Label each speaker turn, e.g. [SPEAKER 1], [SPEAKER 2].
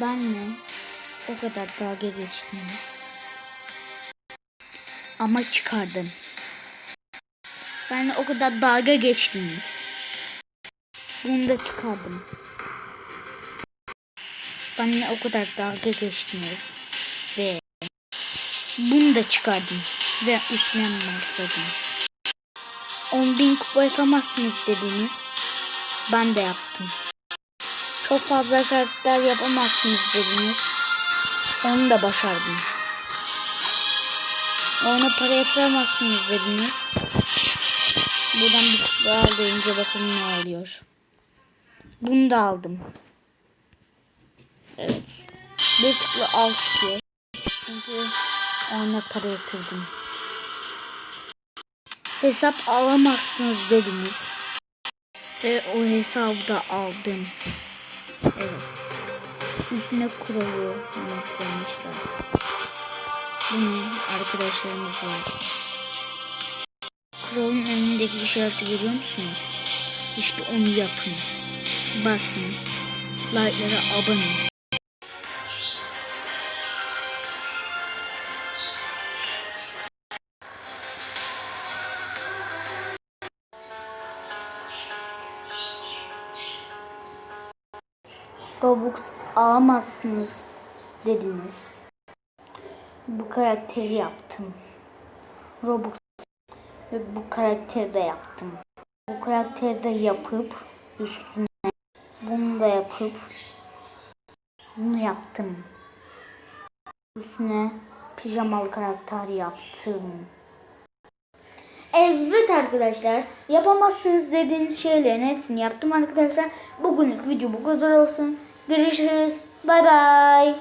[SPEAKER 1] benle o kadar dalga geçtiniz. Ama çıkardım. Benle o kadar dalga geçtiniz. Bunu da çıkardım. Benle o kadar dalga geçtiniz. Ve bunu da çıkardım. Ve üstüne masladım. 10.000 kupa yapamazsınız dediniz. Ben de yaptım. Çok fazla karakter yapamazsınız dediniz. Onu da başardım. Ona para yatıramazsınız dediniz. Buradan bir kupa aldığınca bakın ne oluyor. Bunu da aldım. Evet. Bir tıkla al çıkıyor. Çünkü ona para yatırdım. Hesap alamazsınız dediniz. Ve o hesabı da aldım. Evet. Üstüne kuralı olmak istemişler. Bunun arkadaşlarımız var. Kuralın önündeki işareti görüyor musunuz? İşte onu yapın. Basın. Like'lara abone Robux alamazsınız dediniz. Bu karakteri yaptım. Robux ve bu karakteri de yaptım. Bu karakteri de yapıp üstüne bunu da yapıp bunu yaptım. Üstüne pijamalı karakter yaptım. Evet arkadaşlar yapamazsınız dediğiniz şeylerin hepsini yaptım arkadaşlar. Bugünlük video bu kadar olsun. Görüşürüz. Bay bay.